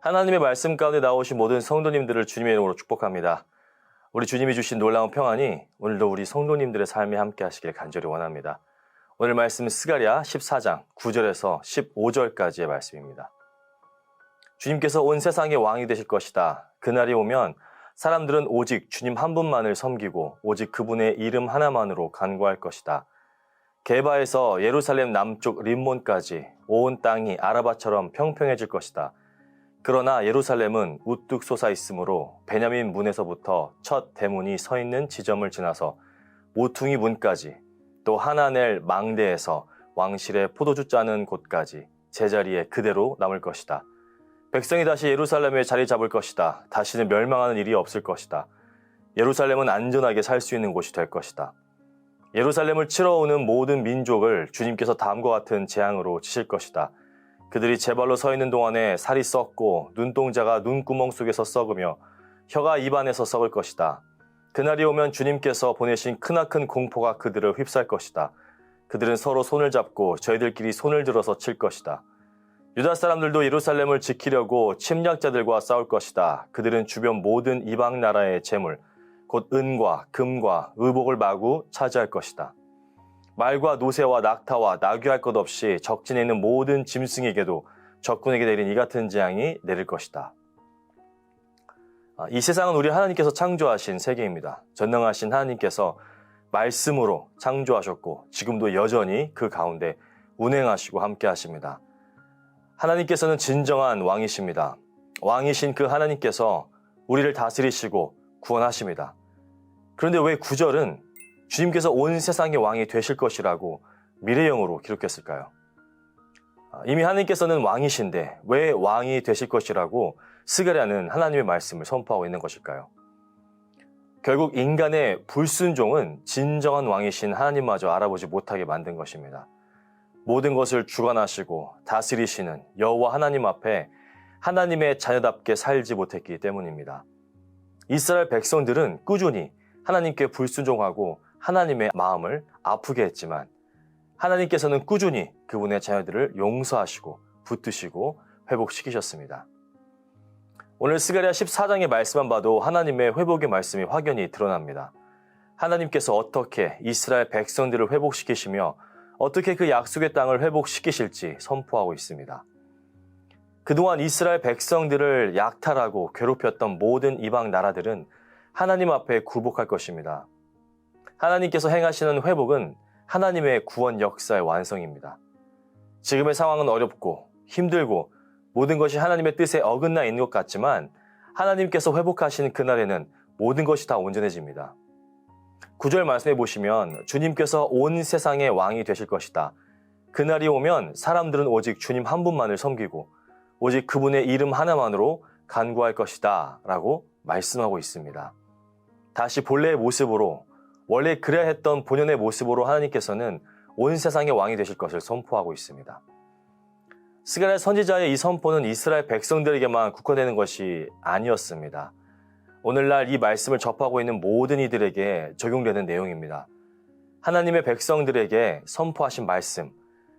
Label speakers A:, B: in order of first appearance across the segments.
A: 하나님의 말씀 가운데 나오신 모든 성도님들을 주님의 이름으로 축복합니다. 우리 주님이 주신 놀라운 평안이 오늘도 우리 성도님들의 삶에 함께 하시길 간절히 원합니다. 오늘 말씀은 스가랴 14장 9절에서 15절까지의 말씀입니다. 주님께서 온 세상의 왕이 되실 것이다. 그날이 오면 사람들은 오직 주님 한 분만을 섬기고 오직 그분의 이름 하나만으로 간구할 것이다. 게바에서 예루살렘 남쪽 림몬까지 온 땅이 아라바처럼 평평해질 것이다. 그러나 예루살렘은 우뚝 솟아 있으므로 베냐민 문에서부터 첫 대문이 서 있는 지점을 지나서 모퉁이 문까지 또 하나넬 망대에서 왕실의 포도주 짜는 곳까지 제자리에 그대로 남을 것이다. 백성이 다시 예루살렘에 자리 잡을 것이다. 다시는 멸망하는 일이 없을 것이다. 예루살렘은 안전하게 살 수 있는 곳이 될 것이다. 예루살렘을 치러 오는 모든 민족을 주님께서 다음과 같은 재앙으로 치실 것이다. 그들이 제 발로 서 있는 동안에 살이 썩고 눈동자가 눈구멍 속에서 썩으며 혀가 입안에서 썩을 것이다. 그날이 오면 주님께서 보내신 크나큰 공포가 그들을 휩쌀 것이다. 그들은 서로 손을 잡고 저희들끼리 손을 들어서 칠 것이다. 유다 사람들도 예루살렘을 지키려고 침략자들과 싸울 것이다. 그들은 주변 모든 이방 나라의 재물, 곧 은과 금과 의복을 마구 차지할 것이다. 말과 노새와 낙타와 나귀할 것 없이 적진에 있는 모든 짐승에게도 적군에게 내린 이 같은 재앙이 내릴 것이다. 아, 이 세상은 우리 하나님께서 창조하신 세계입니다. 전능하신 하나님께서 말씀으로 창조하셨고 지금도 여전히 그 가운데 운행하시고 함께 하십니다. 하나님께서는 진정한 왕이십니다. 왕이신 그 하나님께서 우리를 다스리시고 구원하십니다. 그런데 왜 구절은 주님께서 온 세상의 왕이 되실 것이라고 미래형으로 기록했을까요? 아, 이미 하나님께서는 왕이신데 왜 왕이 되실 것이라고 스가랴는 하나님의 말씀을 선포하고 있는 것일까요? 결국 인간의 불순종은 진정한 왕이신 하나님마저 알아보지 못하게 만든 것입니다. 모든 것을 주관하시고 다스리시는 여호와 하나님 앞에 하나님의 자녀답게 살지 못했기 때문입니다. 이스라엘 백성들은 꾸준히 하나님께 불순종하고 하나님의 마음을 아프게 했지만 하나님께서는 꾸준히 그분의 자녀들을 용서하시고 붙드시고 회복시키셨습니다. 오늘 스가랴 14장의 말씀만 봐도 하나님의 회복의 말씀이 확연히 드러납니다. 하나님께서 어떻게 이스라엘 백성들을 회복시키시며 어떻게 그 약속의 땅을 회복시키실지 선포하고 있습니다. 그동안 이스라엘 백성들을 약탈하고 괴롭혔던 모든 이방 나라들은 하나님 앞에 굴복할 것입니다. 하나님께서 행하시는 회복은 하나님의 구원 역사의 완성입니다. 지금의 상황은 어렵고 힘들고 모든 것이 하나님의 뜻에 어긋나 있는 것 같지만 하나님께서 회복하시는 그날에는 모든 것이 다 온전해집니다. 구절 말씀해 보시면 주님께서 온 세상의 왕이 되실 것이다. 그날이 오면 사람들은 오직 주님 한 분만을 섬기고 오직 그분의 이름 하나만으로 간구할 것이다. 라고 말씀하고 있습니다. 다시 본래의 모습으로 원래 그래야 했던 본연의 모습으로 하나님께서는 온 세상의 왕이 되실 것을 선포하고 있습니다. 스가랴 선지자의 이 선포는 이스라엘 백성들에게만 국한되는 것이 아니었습니다. 오늘날 이 말씀을 접하고 있는 모든 이들에게 적용되는 내용입니다. 하나님의 백성들에게 선포하신 말씀,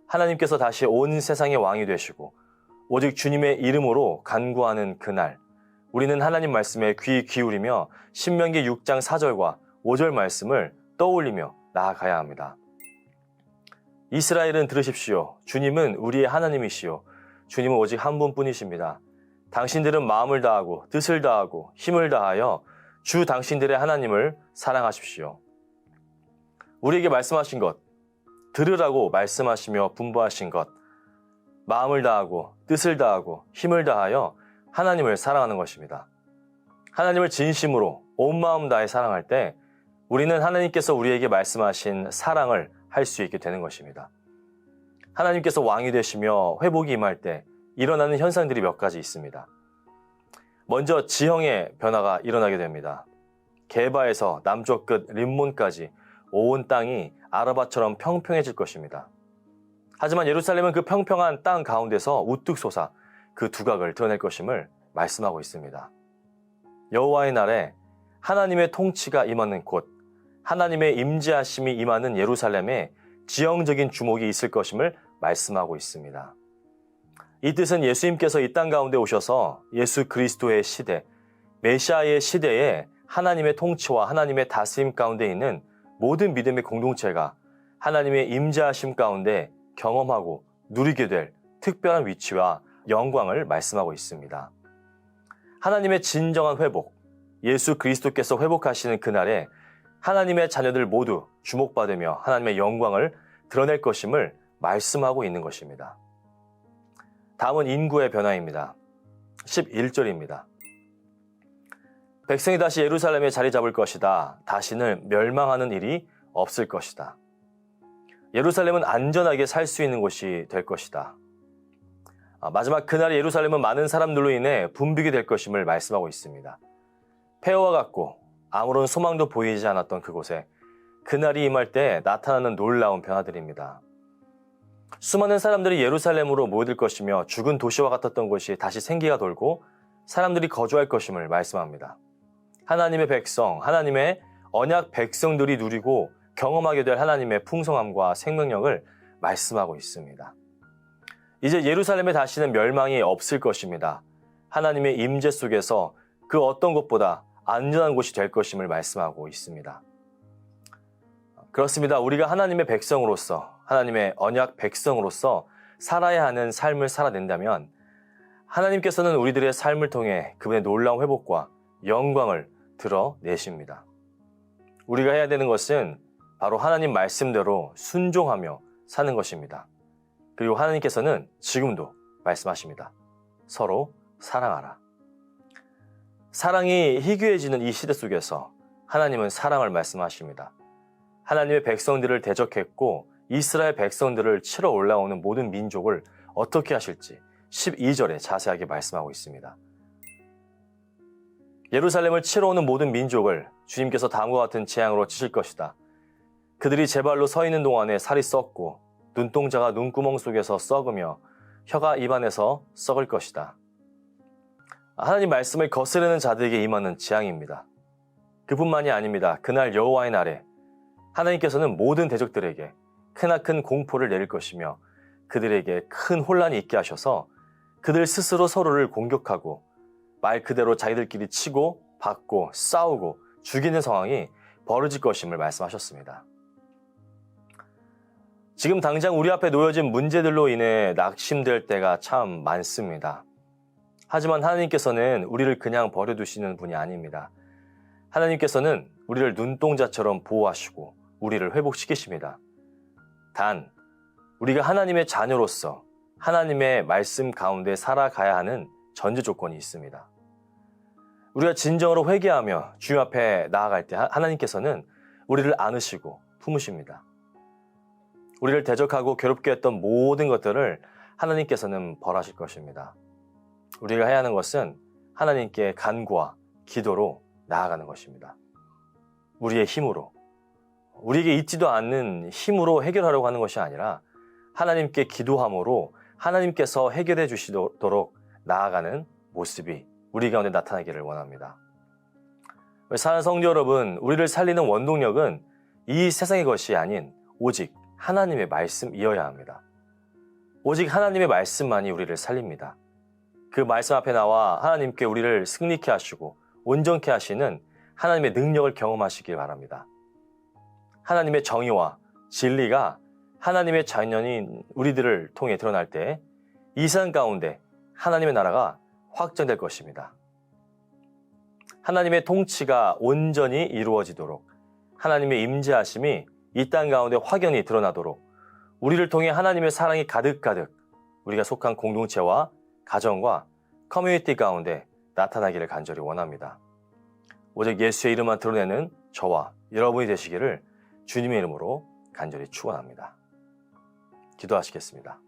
A: 하나님께서 다시 온 세상의 왕이 되시고 오직 주님의 이름으로 간구하는 그날, 우리는 하나님 말씀에 귀 기울이며 신명기 6장 4절과 5절 말씀을 떠올리며 나아가야 합니다. 이스라엘은 들으십시오. 주님은 우리의 하나님이시요. 주님은 오직 한 분뿐이십니다. 당신들은 마음을 다하고 뜻을 다하고 힘을 다하여 주 당신들의 하나님을 사랑하십시오. 우리에게 말씀하신 것, 들으라고 말씀하시며 분부하신 것, 마음을 다하고 뜻을 다하고 힘을 다하여 하나님을 사랑하는 것입니다. 하나님을 진심으로 온 마음 다해 사랑할 때 우리는 하나님께서 우리에게 말씀하신 사랑을 할 수 있게 되는 것입니다. 하나님께서 왕이 되시며 회복이 임할 때 일어나는 현상들이 몇 가지 있습니다. 먼저 지형의 변화가 일어나게 됩니다. 게바에서 남쪽 끝 림몬까지 온 땅이 아라바처럼 평평해질 것입니다. 하지만 예루살렘은 그 평평한 땅 가운데서 우뚝 솟아 그 두각을 드러낼 것임을 말씀하고 있습니다. 여호와의 날에 하나님의 통치가 임하는 곳, 하나님의 임재하심이 임하는 예루살렘에 지형적인 주목이 있을 것임을 말씀하고 있습니다. 이 뜻은 예수님께서 이 땅 가운데 오셔서 예수 그리스도의 시대, 메시아의 시대에 하나님의 통치와 하나님의 다스림 가운데 있는 모든 믿음의 공동체가 하나님의 임재하심 가운데 경험하고 누리게 될 특별한 위치와 영광을 말씀하고 있습니다. 하나님의 진정한 회복, 예수 그리스도께서 회복하시는 그날에 하나님의 자녀들 모두 주목받으며 하나님의 영광을 드러낼 것임을 말씀하고 있는 것입니다. 다음은 인구의 변화입니다. 11절입니다. 백성이 다시 예루살렘에 자리 잡을 것이다. 다시는 멸망하는 일이 없을 것이다. 예루살렘은 안전하게 살 수 있는 곳이 될 것이다. 아, 마지막 그날 예루살렘은 많은 사람들로 인해 붐비게 될 것임을 말씀하고 있습니다. 폐허와 같고 아무런 소망도 보이지 않았던 그곳에 그날이 임할 때 나타나는 놀라운 변화들입니다. 수많은 사람들이 예루살렘으로 모여들 것이며 죽은 도시와 같았던 곳이 다시 생기가 돌고 사람들이 거주할 것임을 말씀합니다. 하나님의 백성, 하나님의 언약 백성들이 누리고 경험하게 될 하나님의 풍성함과 생명력을 말씀하고 있습니다. 이제 예루살렘에 다시는 멸망이 없을 것입니다. 하나님의 임재 속에서 그 어떤 곳보다 안전한 곳이 될 것임을 말씀하고 있습니다. 그렇습니다. 우리가 하나님의 백성으로서 하나님의 언약 백성으로서 살아야 하는 삶을 살아낸다면 하나님께서는 우리들의 삶을 통해 그분의 놀라운 회복과 영광을 드러내십니다. 우리가 해야 되는 것은 바로 하나님 말씀대로 순종하며 사는 것입니다. 그리고 하나님께서는 지금도 말씀하십니다. 서로 사랑하라. 사랑이 희귀해지는 이 시대 속에서 하나님은 사랑을 말씀하십니다. 하나님의 백성들을 대적했고 이스라엘 백성들을 치러 올라오는 모든 민족을 어떻게 하실지 12절에 자세하게 말씀하고 있습니다. 예루살렘을 치러 오는 모든 민족을 주님께서 다음과 같은 재앙으로 치실 것이다. 그들이 제 발로 서 있는 동안에 살이 썩고 눈동자가 눈구멍 속에서 썩으며 혀가 입안에서 썩을 것이다. 하나님 말씀을 거스르는 자들에게 임하는 재앙입니다. 그뿐만이 아닙니다. 그날 여호와의 날에 하나님께서는 모든 대적들에게 크나큰 공포를 내릴 것이며 그들에게 큰 혼란이 있게 하셔서 그들 스스로 서로를 공격하고 말 그대로 자기들끼리 치고 받고 싸우고 죽이는 상황이 벌어질 것임을 말씀하셨습니다. 지금 당장 우리 앞에 놓여진 문제들로 인해 낙심될 때가 참 많습니다. 하지만 하나님께서는 우리를 그냥 버려두시는 분이 아닙니다. 하나님께서는 우리를 눈동자처럼 보호하시고 우리를 회복시키십니다. 단, 우리가 하나님의 자녀로서 하나님의 말씀 가운데 살아가야 하는 전제 조건이 있습니다. 우리가 진정으로 회개하며 주님 앞에 나아갈 때 하나님께서는 우리를 안으시고 품으십니다. 우리를 대적하고 괴롭게 했던 모든 것들을 하나님께서는 벌하실 것입니다. 우리가 해야 하는 것은 하나님께 간구와 기도로 나아가는 것입니다. 우리의 힘으로, 우리에게 있지도 않는 힘으로 해결하려고 하는 것이 아니라 하나님께 기도함으로 하나님께서 해결해 주시도록 나아가는 모습이 우리 가운데 나타나기를 원합니다. 사는 성도 여러분, 우리를 살리는 원동력은 이 세상의 것이 아닌 오직 하나님의 말씀이어야 합니다. 오직 하나님의 말씀만이 우리를 살립니다. 그 말씀 앞에 나와 하나님께 우리를 승리케 하시고 온전케 하시는 하나님의 능력을 경험하시길 바랍니다. 하나님의 정의와 진리가 하나님의 자녀인 우리들을 통해 드러날 때 이 세상 가운데 하나님의 나라가 확정될 것입니다. 하나님의 통치가 온전히 이루어지도록 하나님의 임재하심이 이 땅 가운데 확연히 드러나도록 우리를 통해 하나님의 사랑이 가득가득 우리가 속한 공동체와 가정과 커뮤니티 가운데 나타나기를 간절히 원합니다. 오직 예수의 이름만 드러내는 저와 여러분이 되시기를 주님의 이름으로 간절히 축원합니다. 기도하시겠습니다.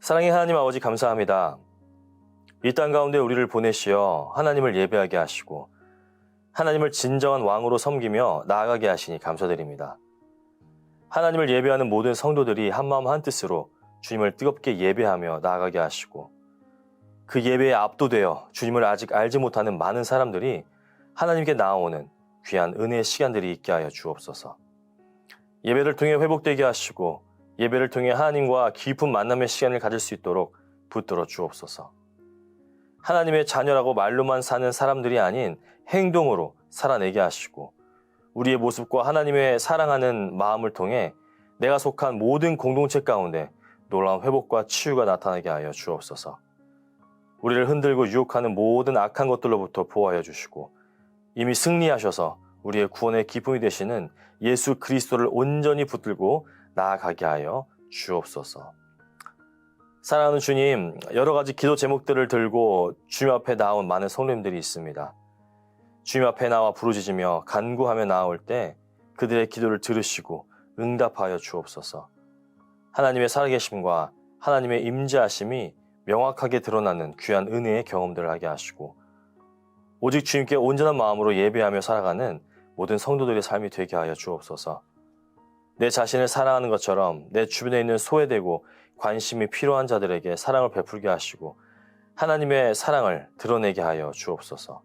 A: 사랑의 하나님 아버지 감사합니다. 이 땅 가운데 우리를 보내시어 하나님을 예배하게 하시고 하나님을 진정한 왕으로 섬기며 나아가게 하시니 감사드립니다. 하나님을 예배하는 모든 성도들이 한마음 한뜻으로 주님을 뜨겁게 예배하며 나아가게 하시고 그 예배에 압도되어 주님을 아직 알지 못하는 많은 사람들이 하나님께 나아오는 귀한 은혜의 시간들이 있게 하여 주옵소서. 예배를 통해 회복되게 하시고 예배를 통해 하나님과 깊은 만남의 시간을 가질 수 있도록 붙들어 주옵소서. 하나님의 자녀라고 말로만 사는 사람들이 아닌 행동으로 살아내게 하시고 우리의 모습과 하나님의 사랑하는 마음을 통해 내가 속한 모든 공동체 가운데 놀라운 회복과 치유가 나타나게 하여 주옵소서. 우리를 흔들고 유혹하는 모든 악한 것들로부터 보호하여 주시고 이미 승리하셔서 우리의 구원의 기쁨이 되시는 예수 그리스도를 온전히 붙들고 나아가게 하여 주옵소서. 사랑하는 주님, 여러 가지 기도 제목들을 들고 주님 앞에 나온 많은 성도님들이 있습니다. 주님 앞에 나와 부르짖으며 간구하며 나올 때 그들의 기도를 들으시고 응답하여 주옵소서. 하나님의 살아계심과 하나님의 임재하심이 명확하게 드러나는 귀한 은혜의 경험들을 하게 하시고 오직 주님께 온전한 마음으로 예배하며 살아가는 모든 성도들의 삶이 되게 하여 주옵소서. 내 자신을 사랑하는 것처럼 내 주변에 있는 소외되고 관심이 필요한 자들에게 사랑을 베풀게 하시고 하나님의 사랑을 드러내게 하여 주옵소서.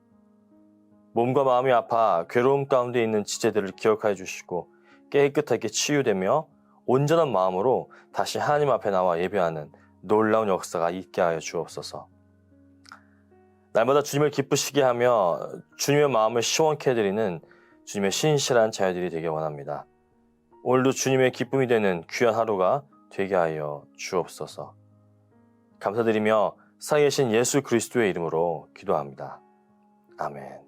A: 몸과 마음이 아파 괴로움 가운데 있는 지체들을 기억하여 주시고 깨끗하게 치유되며 온전한 마음으로 다시 하나님 앞에 나와 예배하는 놀라운 역사가 있게 하여 주옵소서. 날마다 주님을 기쁘시게 하며 주님의 마음을 시원케 해드리는 주님의 신실한 자녀들이 되길 원합니다. 오늘도 주님의 기쁨이 되는 귀한 하루가 되게 하여 주옵소서. 감사드리며 살아계신 예수 그리스도의 이름으로 기도합니다. 아멘.